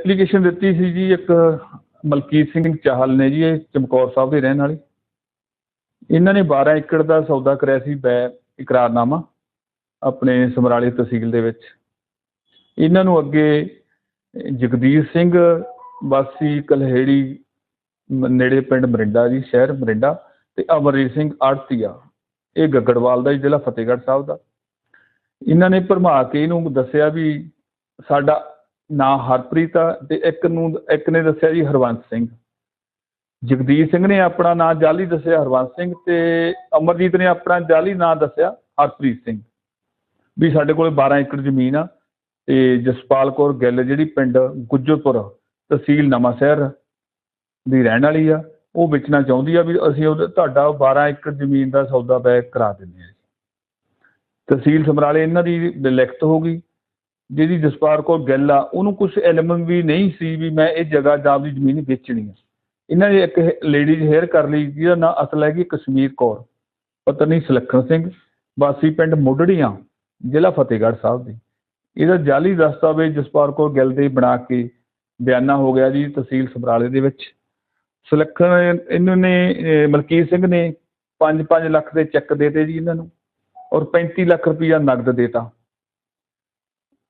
Application ਦਿੱਤੀ ਸੀ ਜੀ ਇੱਕ ਮਲਕੀਤ ਸਿੰਘ ਚਾਹਲ ਨੇ ਜੀ, ਇਹ ਚਮਕੌਰ ਸਾਹਿਬ ਦੇ ਰਹਿਣ ਵਾਲੇ। ਇਹਨਾਂ ਨੇ 12 ਏਕੜ ਦਾ ਸੌਦਾ ਕਰਿਆ ਸੀ ਬੈ ਇਕਰਾਰਨਾਮਾ ਆਪਣੇ ਸਮਰਾਲੇ ਤਹਿਸੀਲ ਦੇ ਵਿੱਚ। ਇਹਨਾਂ ਨੂੰ ਅੱਗੇ ਜਗਦੀਸ਼ ਸਿੰਘ, ਵਾਸੀ ਕਲਹੇੜੀ ਨੇੜੇ ਪਿੰਡ ਮਰਿੰਡਾ ਜੀ, ਸ਼ਹਿਰ ਮਰਿੰਡਾ ਤੇ ਅਮਰਜੀਤ ਸਿੰਘ ਆੜਤੀਆ, ਇਹ ਗੱਗੜਵਾਲ ਦਾ ਜੀ, ਜ਼ਿਲ੍ਹਾ ਫਤਿਹਗੜ੍ਹ ਸਾਹਿਬ ਦਾ। ਇਹਨਾਂ ਨੇ ਭਰਮਾ ਕੇ ਇਹਨੂੰ ਦੱਸਿਆ ਵੀ ਸਾਡਾ ਨਾਂ ਹਰਪ੍ਰੀਤ ਆ ਤੇ ਇੱਕ ਨੂੰ, ਇੱਕ ਨੇ ਦੱਸਿਆ ਜੀ ਹਰਵੰਸ ਸਿੰਘ। ਜਗਦੀਸ਼ ਸਿੰਘ ਨੇ ਆਪਣਾ ਨਾਂ ਜਾਲੀ ਦੱਸਿਆ, ਹਰਵੰਸ ਸਿੰਘ ਤੇ ਅਮਰਜੀਤ ਨੇ ਆਪਣਾ ਜਾਲੀ ਨਾਂ ਦੱਸਿਆ ਹਰਪ੍ਰੀਤ ਸਿੰਘ। ਵੀ ਸਾਡੇ ਕੋਲ 12 ਏਕੜ ਜ਼ਮੀਨ ਆ ਤੇ ਜਸਪਾਲ ਕੌਰ ਗਿੱਲ ਜਿਹੜੀ ਪਿੰਡ ਗੁੱਜਰਪੁਰ ਤਹਿਸੀਲ ਨਵਾਂ ਸ਼ਹਿਰ ਦੀ ਰਹਿਣ ਵਾਲੀ ਆ, ਉਹ ਵੇਚਣਾ ਚਾਹੁੰਦੀ ਆ ਵੀ ਅਸੀਂ ਉਹਦਾ, ਤੁਹਾਡਾ 12 ਏਕੜ ਜ਼ਮੀਨ ਦਾ ਸੌਦਾ ਬੈਕ ਕਰਾ ਦਿੰਦੇ ਆ ਜੀ। ਤਹਿਸੀਲ ਸਮਰਾਲੇ ਇਹਨਾਂ ਦੀ ਲਿਖਤ ਹੋ ਗਈ। ਜਿਹਦੀ ਜਸਪਾਲ ਕੌਰ ਗਿੱਲ ਆ, ਉਹਨੂੰ ਕੁਝ ਇਲਮ ਵੀ ਨਹੀਂ ਸੀ ਵੀ ਮੈਂ ਇਹ ਜਗ੍ਹਾ ਜਾਂ ਆਪਦੀ ਜ਼ਮੀਨ ਵੇਚਣੀ ਆ। ਇਹਨਾਂ ਨੇ ਇੱਕ ਲੇਡੀਜ਼ ਹੇਅਰ ਕਰ ਲਈ, ਜਿਹਦਾ ਨਾਂ ਅਸਲ ਹੈਗੀ ਕਸ਼ਮੀਰ ਕੌਰ, ਪਤਨੀ ਸੁਲੱਖਣ ਸਿੰਘ, ਵਾਸੀ ਪਿੰਡ ਮੁੱਢੜੀਆਂ, ਜ਼ਿਲ੍ਹਾ ਫਤਿਹਗੜ੍ਹ ਸਾਹਿਬ ਦੀ। ਇਹਦਾ ਜਾਲੀ ਦਸਤਾਵੇਜ਼ ਜਸਪਾਲ ਕੌਰ ਗਿੱਲ ਦੇ ਬਣਾ ਕੇ ਬਿਆਨਾ ਹੋ ਗਿਆ ਜੀ ਤਹਿਸੀਲ ਸਮਰਾਲੇ ਦੇ ਵਿੱਚ। ਸੁਲੱਖਣ ਇਹਨਾਂ ਨੇ ਮਲਕੀਤ ਸਿੰਘ ਨੇ 5-5 ਲੱਖ ਦੇ ਚੈੱਕ ਦੇਤੇ ਜੀ ਇਹਨਾਂ ਨੂੰ, ਔਰ 35 ਲੱਖ ਰੁਪਈਆ ਨਗਦ ਦੇਤਾ।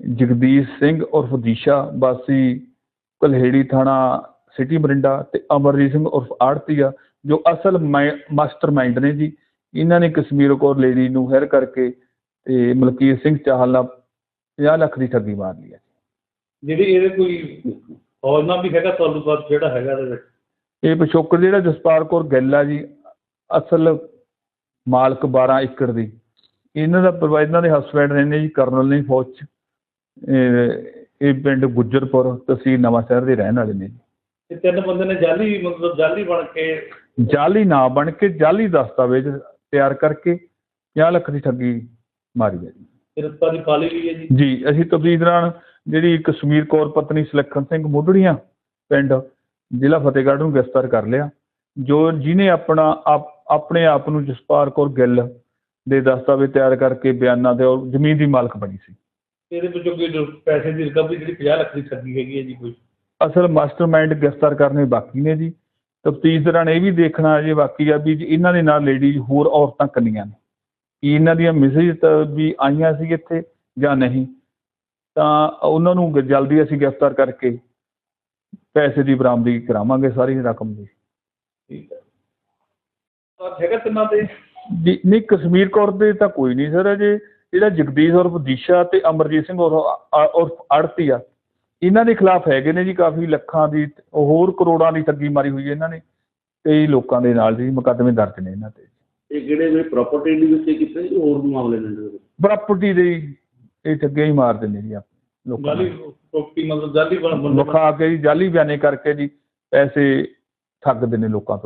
ਜਗਦੀਸ਼ ਸਿੰਘ ਉਰਫ ਦੀਸ਼ਾ ਵਾਸੀ ਕਲਹੇੜੀ ਥਾਣਾ ਸਿਟੀ ਮਰਿੰਡਾ ਤੇ ਅਮਰਜੀਤ ਸਿੰਘ ਉਰਫ ਆੜਤੀਆ ਜੋ ਅਸਲ ਮਾਸਟਰਮਾਈਂਡ ਨੇ ਜੀ। ਇਹਨਾਂ ਨੇ ਕਸ਼ਮੀਰ ਕੌਰ ਲੇਡੀ ਨੂੰ ਹੈਰ ਕਰਕੇ ਤੇ ਮਲਕੀਤ ਸਿੰਘ ਚਾਹਲ ਨਾਲ 50 ਲੱਖ ਦੀ ਠੱਗੀ ਮਾਰ ਲਈ ਹੈ। ਜਿਹੜੀ ਇਹਦੇ ਕੋਈ ਹੌਲਨਾ ਵੀ ਹੈਗਾ ਤਾਲੁਕਾਤ ਜਿਹੜਾ ਹੈਗਾ ਇਹਦੇ ਵਿੱਚ? ਇਹ ਪਿਛੋਕੜ ਜਿਹੜਾ ਜਸਪਾਲ ਕੌਰ ਗਿੱਲ ਆ ਜੀ ਅਸਲ ਮਾਲਕ 12 ਏਕੜ ਦੀ। ਇਹਨਾਂ ਦਾ ਪਰਿਵਾਰ ਇਹਨਾਂ ਦੇ ਹਸਬੈਂਡ ਰਹਿੰਦੇ ਜੀ ਕਰਨਲ ਨੇ ਫੌਜ ਚ। ਇਹ ਇਹ ਪਿੰਡ ਗੁੱਜਰਪੁਰ ਤਹਿਸੀਲ ਨਵਾਂ ਸ਼ਹਿਰ ਦੇ ਰਹਿਣ ਵਾਲੇ ਨੇ ਤੇ ਤਿੰਨ ਬੰਦੇ ਨੇ ਜਾਲੀ ਮਤਲਬ ਜਾਲੀ ਬਣ ਕੇ ਜਾਲੀ ਨਾ ਬਣ ਕੇ ਜਾਲੀ ਦਸਤਾਵੇਜ਼ ਤਿਆਰ ਕਰਕੇ 50 ਲੱਖ ਦੀ ਠੱਗੀ ਮਾਰੀ ਹੈ ਜੀ। ਗ੍ਰਿਫਤਾਰੀ ਪਾ ਲਈ ਗਈ ਹੈ ਜੀ। ਜੀ ਅਸੀਂ ਤਫਤੀਸ਼ ਦੌਰਾਨ ਜਿਹੜੀ ਕਸ਼ਮੀਰ ਕੌਰ ਪਤਨੀ ਸੁਲੱਖਣ ਸਿੰਘ ਮੁੱਢੜੀਆਂ ਪਿੰਡ ਜ਼ਿਲ੍ਹਾ ਫਤਿਹਗੜ੍ਹ ਨੂੰ ਗ੍ਰਿਫਤਾਰ ਕਰ ਲਿਆ। ਜੋ ਜਿਹਨੇ ਆਪਣਾ ਆਪ- ਆਪਣੇ ਆਪ ਨੂੰ ਜਸਪਾਲ ਕੌਰ ਗਿੱਲ ਦੇ ਦਸਤਾਵੇਜ਼ ਤਿਆਰ ਕਰਕੇ ਬਿਆਨਾਂ ਦੇ ਔਰ ਜ਼ਮੀਨ ਦੀ ਮਾਲਕ ਬਣੀ ਸੀ। ਇਹਦੇ ਵਿੱਚੋਂ ਕੋਈ ਪੈਸੇ ਦੀ ਰਿਕਵਰੀ ਜਿਹੜੀ 50 ਲੱਖ ਦੀ ਠੱਗੀ ਹੈਗੀ ਹੈ ਜੀ ਕੋਈ। ਅਸਲ ਮਾਸਟਰਮਾਈਂਡ ਗ੍ਰਿਫਤਾਰ ਕਰਨੇ ਬਾਕੀ ਨੇ ਜੀ। ਤਫਤੀਸ਼ ਦੌਰਾਨ ਇਹ ਵੀ ਦੇਖਣਾ ਜੇ ਬਾਕੀ ਆ ਵੀ ਇਹਨਾਂ ਦੇ ਨਾਲ ਲੇਡੀਜ਼ ਹੋਰ ਔਰਤਾਂ ਕੰਨੀਆਂ ਨੇ। ਕੀ ਇਹਨਾਂ ਦੀਆਂ ਮੈਸੇਜ ਤਾਂ ਵੀ ਆਈਆਂ ਸੀ ਇੱਥੇ ਜਾਂ ਨਹੀਂ? ਤਾਂ ਉਹਨਾਂ ਨੂੰ ਗ- ਜਲਦੀ ਅਸੀਂ ਗ੍ਰਿਫਤਾਰ ਕਰਕੇ ਪੈਸੇ ਦੀ ਬਰਾਮਦੀ ਕਰਾਵਾਂਗੇ ਸਾਰੀ ਰਕਮ ਦੀ। ਠੀਕ ਹੈ। ਤਾਂ ਹੈਗਾ ਤਿੰਨਾਂ ਜੀ ਨਹੀਂ ਕਸ਼ਮੀਰ ਕੌਰ ਦੇ ਤਾਂ ਕੋਈ ਨਹੀਂ ਸਰ ਅਜੇ। ਜਿਹੜਾ ਜਗਦੀਸ਼ ਔਰ ਦੀਸ਼ਾ ਤੇ ਅਮਰਜੀਤ ਸਿੰਘ ਔਰ ਅੜਤੀ ਆ ਇਹਨਾਂ ਦੇ ਖਿਲਾਫ ਹੈਗੇ ਨੇ ਜੀ ਕਾਫੀ ਲੱਖਾਂ ਦੀ ਹੋਰ ਕਰੋੜਾਂ ਦੀ ਠੱਗੀ ਮਾਰੀ ਹੋਈ ਹੈ ਇਹਨਾਂ ਨੇ ਕਈ ਲੋਕਾਂ ਦੇ ਨਾਲ ਜੀ ਮੁਕੱਦਮੇ ਦਰਜ ਨੇ ਇਹਨਾਂ ਤੇ। ਇਹ ਕਿਹੜੇ ਜਿਹੜੇ ਪ੍ਰਾਪਰਟੀ ਦੇ ਉੱਤੇ ਕੀਤੇ ਜੀ ਹੋਰ ਮਾਮਲੇ ਨੇ ਵਿੱਚ? ਪ੍ਰਾਪਰਟੀ ਦੇ ਇਹ ਠੱਗੀਆਂ ਹੀ ਮਾਰਦੇ ਨੇ ਜੀ ਆਪਣੇ ਲੋਕਾਂ ਜਾਲੀ ਨੂੰ। ਪ੍ਰੋਪਰਟੀ ਮਤਲਬ ਜਾਲੀ ਬਣ ਕੇ ਜੀ ਜਾਲੀ ਬਿਆਨੇ ਕਰਕੇ ਜੀ ਪੈਸੇ ਠੱਗਦੇ ਨੇ ਲੋਕਾਂ ਤੋਂ।